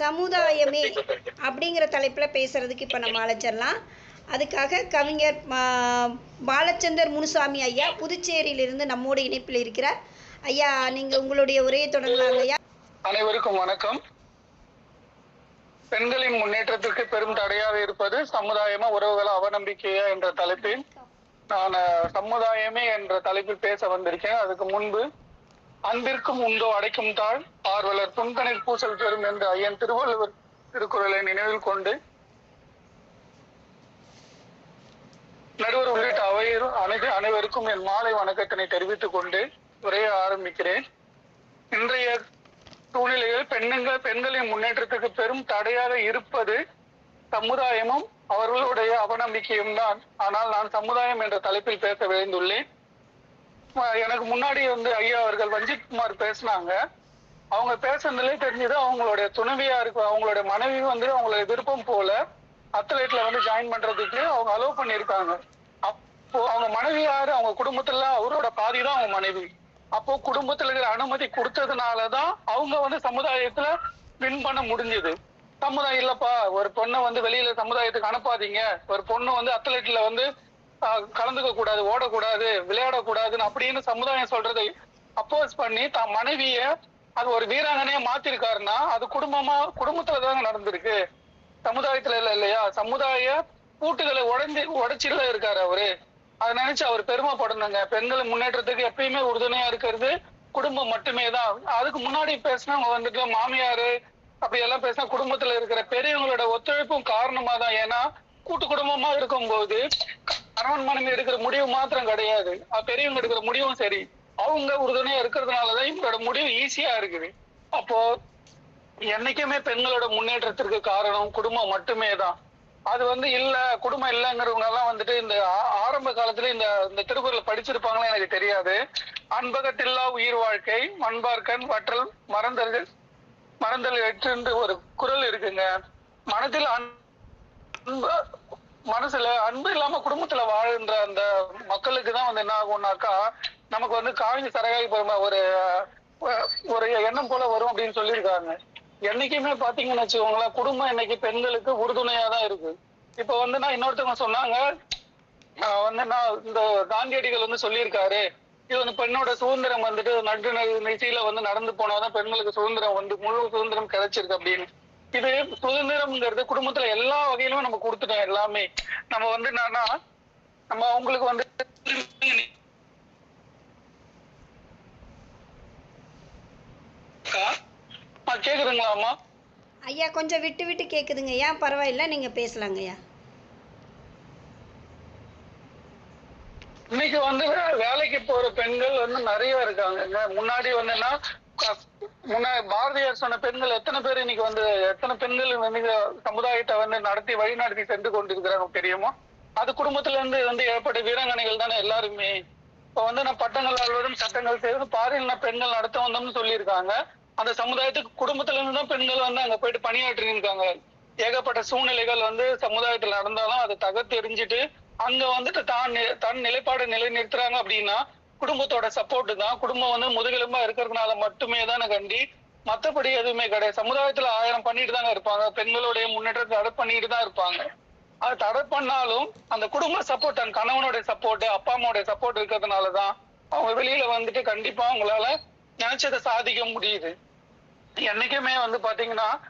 சமுதாயமே அப்படிங்கிற தலைப்பில் பேசுகிறதுக்கு இப்போ நம்ம அழைச்சிடலாம். அதுக்காக கவிஞர் பாலச்சந்தர் முனுசாமி ஐயா புதுச்சேரியிலிருந்து நம்மோட இணைப்பில் இருக்கிறார். ஐயா நீங்கள் உங்களுடைய உரையை தொடங்கலாங்க ஐயா. அனைவருக்கும் வணக்கம். பெண்களின் முன்னேற்றத்திற்கு பெரும் தடையாக இருப்பது சமுதாயமா உறவுகள அவநம்பிக்கையா என்ற தலைப்பில் நான் சமுதாயமே என்ற தலைப்பில் பேச வந்திருக்கேன் அதுக்கு முன்பு அன்பிற்கும் உண்டோ அடைக்கும் தாழ் ஆர்வலர் துன்பனில் பூசல் பெறும் என்ற ஐயன் திருவள்ளுவர் திருக்குறளை நினைவில் கொண்டு நடுவர் உள்ளிட்ட அவையரும் அனைத்து அனைவருக்கும் என் மாலை வணக்கத்தினை தெரிவித்துக் கொண்டு உரைய ஆரம்பிக்கிறேன். இன்றைய சூழ்நிலையில் பெண்ணுங்கள் பெண்களின் முன்னேற்றத்துக்கு பெரும் தடையாக இருப்பது சமுதாயமும் அவர்களுடைய அவநம்பிக்கையும் தான். ஆனால் நான் சமுதாயம் என்ற தலைப்பில் பேச விளைந்துள்ளேன் எனக்கு முன்னாடி வந்து ஐயா அவர்கள் வஞ்சித் குமார் பேசினாங்க. அவங்க பேசுனதுலே தெரிஞ்சது அவங்களுடைய துணைவியா இருக்கு அவங்களுடைய மனைவி வந்து அவங்களுடைய விருப்பம் போல அத்லெட்ல வந்து ஜாயின் பண்றதுக்கு அவங்க அலோவ் பண்ணியிருக்காங்க. அப்போ அவங்க மனைவி யாரு? அவங்க குடும்பத்துல அவரோட பாதி தான் அவங்க மனைவி. அப்போ குடும்பத்துல இருக்கிற அனுமதி கொடுத்ததுனாலதான் அவங்க வந்து சமுதாயத்துல வின் பண்ண முடிஞ்சது. சமுதாயம் இல்லப்பா ஒரு பொண்ணை வந்து வெளியில சமுதாயத்துக்கு அனுப்பாதீங்க. ஒரு பொண்ணு வந்து அத்லெட்ல வந்து கலந்துக்க கூடாது ஓடக்கூடாது விளையாடக்கூடாதுன்னு அப்படின்னு சமுதாயம் சொல்றதை அப்போஸ் பண்ணி தான் மனைவிய அது ஒரு வீராங்கனையா மாத்திருக்காருன்னா அது குடும்பமா குடும்பத்துல தாங்க நடந்திருக்கு. சமுதாயத்துல இல்ல இல்லையா? சமுதாய பூட்டுகளை உடைஞ்சு உடைச்சில இருக்காரு அவரு. அதை நினைச்சு அவர் பெருமைப்படணுங்க. பெண்கள் முன்னேற்றத்துக்கு எப்பயுமே உறுதுணையா இருக்கிறது. குடும்பம் மட்டுமே தான் அதுக்கு முன்னாடி பேசினவங்க வந்துட்டு மாமியாரு அப்படி எல்லாம் பேசினா குடும்பத்துல இருக்கிற பெரியவங்களோட ஒத்துழைப்பும் காரணமா தான் ஏன்னா கூட்டு குடும்பமா இருக்கும்போது கணவன் மனைவி எடுக்கிற முடிவு மாத்திரம் கிடையாது. பெரியவங்க எடுக்கிற முடிவும் சரி. அவங்க உறுதுணையா இருக்கிறதுனாலதான் இவங்களோட முடிவு ஈஸியா இருக்குது. அப்போ என்னைக்குமே பெண்களோட முன்னேற்றத்திற்கு காரணம் குடும்பம் மட்டுமே தான் அது வந்து இல்ல குடும்பம் இல்லைங்கிறவங்க எல்லாம் வந்துட்டு இந்த ஆரம்ப காலத்துல இந்த இந்த திருக்குறள் படிச்சிருப்பாங்களா எனக்கு தெரியாது. அன்பகத்தில்லா உயிர் வாழ்க்கை மண்பார்க்கன் வற்றல் மறந்தல் மறந்தல் எட்டு ஒரு குறள் இருக்குங்க. மனதில் அன்பு மனசுல அன்பு இல்லாம குடும்பத்துல வாழ்ன்ற அந்த மக்களுக்கு தான் வந்து என்ன ஆகும்னாக்கா நமக்கு வந்து காவிரி சரகாய் போற ஒரு ஒரு எண்ணம் போல வரும் அப்படின்னு சொல்லியிருக்காங்க. என்னைக்குமே பாத்தீங்கன்னு வச்சுக்கோங்களேன் குடும்பம் இன்னைக்கு பெண்களுக்கு உறுதுணையா தான் இருக்கு. இப்ப வந்து நான் இன்னொருத்தவங்க சொன்னாங்க வந்து நான் இந்த காந்தியடிகள் வந்து சொல்லியிருக்காரு. இது வந்து பெண்ணோட சுதந்திரம் வந்துட்டு நடு நிசையில வந்து நடந்து போனாதான் பெண்களுக்கு சுதந்திரம் வந்து முழு சுதந்திரம் கிடைச்சிருக்கு அப்படின்னு. இது சுதந்திரம்ங்கிறது குடும்பத்துல எல்லா வகையிலும் நம்ம கொடுத்துட்டோம் எல்லாமே. நம்ம வந்து என்னன்னா நம்ம அவங்களுக்கு வந்து ஆ, கேக்குதுங்களா அம்மா ஐயா கொஞ்சம் விட்டு விட்டு கேட்குதுங்க ஐயா பரவாயில்ல நீங்கள் பேசலாங்க ஐயா இன்னைக்கு வந்து வேலைக்கு போற பெண்கள் வந்து நிறைய இருக்காங்க முன்னாடி வந்துன்னா முன்னாடி பாரதியார் சொன்ன பெண்கள் எத்தனை பேர் இன்னைக்கு வந்து எத்தனை பெண்கள் இந்த சமுதாயத்தை வந்து நடத்தி வழி நடத்தி சென்று கொண்டிருக்கிறாங்க தெரியுமா? அது குடும்பத்துல இருந்து வந்து ஏற்பட்ட வீராங்கனைகள் தானே எல்லாருமே. இப்ப வந்து நான் பட்டங்கள் ஆழ்வதும் சட்டங்கள் செய்வது பாரின பெண்கள் நடத்த வந்தோம்னு சொல்லியிருக்காங்க. அந்த சமுதாயத்துக்கு குடும்பத்துல இருந்து தான் பெண்கள் வந்து அங்க போயிட்டு பணியாற்றி இருக்காங்க. ஏகப்பட்ட சூழ்நிலைகள் வந்து சமுதாயத்துல நடந்தாலும் அதை தகர்த்தெறிஞ்சிட்டு அங்க வந்துட்டு தான் தன் நிலைப்பாடு நிலைநிறுத்துறாங்க அப்படின்னா குடும்பத்தோட சப்போர்ட் தான். குடும்பம் வந்து முதுகெலும்பா இருக்கிறதுனால மட்டுமே தானே கண்டி மற்றபடி எதுவுமே கிடையாது. சமுதாயத்துல ஆயிரம் பண்ணிட்டு தாங்க இருப்பாங்க. பெண்களுடைய முன்னேற்றத்தை தடை பண்ணிட்டு தான் இருப்பாங்க. அது தடை பண்ணாலும் அந்த குடும்ப சப்போர்ட் அந்த கணவனுடைய சப்போர்ட் அப்பா அம்மாவுடைய சப்போர்ட் இருக்கிறதுனாலதான் அவங்க வெளியில வந்துட்டு கண்டிப்பா அவங்களால நினைச்சதை சாதிக்க முடியுது. என்னைக்குமே வந்து பாத்தீங்கன்னா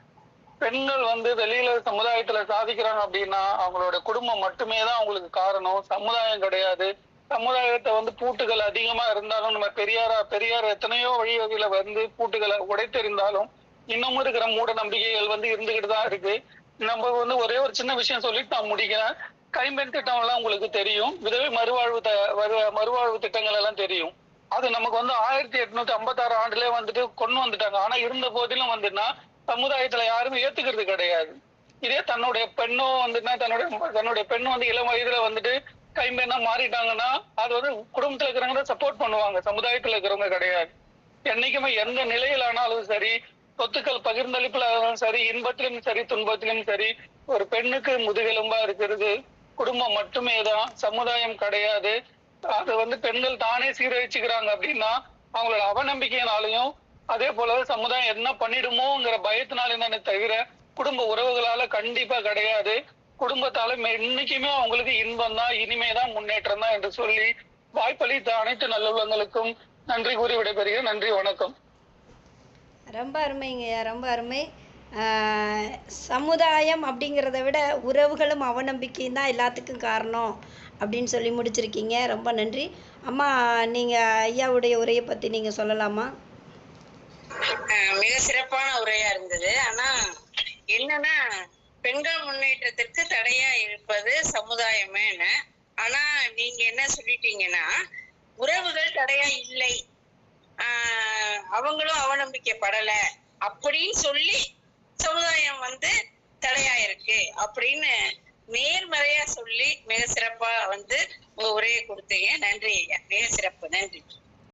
பெண்கள் வந்து வெளியில சமுதாயத்துல சாதிக்கிறாங்க அப்படின்னா அவங்களோட குடும்பம் மட்டுமே தான் அவங்களுக்கு காரணம். சமுதாயம் கிடையாது. சமுதாயத்தை வந்து பூட்டுகள் அதிகமா இருந்தாலும் நம்ம பெரியாரா பெரியார் எத்தனையோ வழி வகையில வந்து பூட்டுகளை உடைத்தெறிந்தாலும் இன்னமும் இருக்கிற மூட நம்பிக்கைகள் வந்து இருந்துகிட்டு தான் இருக்கு. நம்ம வந்து ஒரே ஒரு சின்ன விஷயம் சொல்லிட்டு நான் முடிக்கிறேன். கைம்பெண் திட்டம் எல்லாம் உங்களுக்கு தெரியும். விதவை மறுவாழ்வு த- வரு- மறுவாழ்வு திட்டங்கள் எல்லாம் தெரியும். அது நமக்கு வந்து ஆயிரத்தி எட்நூத்தி ஐம்பத்தாறு ஆண்டுலயே வந்துட்டு கொண்டு வந்துட்டாங்க. ஆனா இருந்த போதிலும் வந்துன்னா சமுதாயத்துல யாருமே ஏத்துக்கிறது கிடையாது. இதே தன்னுடைய பெண்ணும் வந்துன்னா தன்னுடைய தன்னுடைய பெண் வந்து இளம் வயதுல வந்துட்டு கைம்பெண்ணா மாறிட்டாங்கன்னா அது வந்து குடும்பத்துல இருக்கிறவங்க சப்போர்ட் பண்ணுவாங்க. சமுதாயத்துல இருக்கிறவங்க கிடையாது. என்னைக்குமே எந்த நிலையிலானாலும் சரி சொத்துக்கள் பகிர்ந்தளிப்புல ஆனாலும் சரி இன்பத்திலும் சரி துன்பத்திலும் சரி ஒரு பெண்ணுக்கு முதுகெலும்பா இருக்கிறது குடும்பம் மட்டுமே தான் சமுதாயம் கிடையாது. அது வந்து பெண்கள் தானே சீரழிச்சுக்கிறாங்க அப்படின்னா அவங்களோட அவநம்பிக்கையினாலையும் அதே போல சமுதாயம் என்ன பண்ணிடுமோங்கிற பயத்தினால தானே தவிர குடும்ப உறவுகளால கண்டிப்பா கிடையாது. குடும்பத்தால என்னைக்குமே இன்னைக்குமே அவங்களுக்கு இன்பம் தான் இனிமே தான் முன்னேற்றம் தான் என்று சொல்லி வாய்ப்பளித்த அனைத்து நல்லுள்ளங்களுக்கும் நன்றி கூறி விடைபெறுகிறேன். நன்றி வணக்கம். ரொம்ப அருமைங்கய்யா ரொம்ப அருமை. சமுதாயம் அப்படிங்கிறத விட உறவுகளும் அவநம்பிக்கையும் தான் எல்லாத்துக்கும் காரணம். அப்படின்னு சொல்லி முடிச்சிருக்கீங்க. ரொம்ப நன்றி. அம்மா நீங்கள் ஐயாவுடைய உரையை பற்றி நீங்கள் சொல்லலாமா? மிக சிறப்பான உரையா இருந்தது. ஆனா என்னன்னா பெண்கள் முன்னேற்றத்திற்கு தடையா இருப்பது சமுதாயமேனு ஆனா நீங்க என்ன சொல்லிட்டீங்கன்னா உறவுகள் தடையா இல்லை. ஆஹ் அவங்களும் அவநம்பிக்கைப்படல. அப்படின்னு சொல்லி சமுதாயம் வந்து தடையா இருக்கு. அப்படின்னு நேர்மறையா சொல்லி மிக சிறப்பா வந்து உங்க உரையை கொடுத்தீங்க. நன்றி ஐயா. மிக சிறப்பு நன்றி.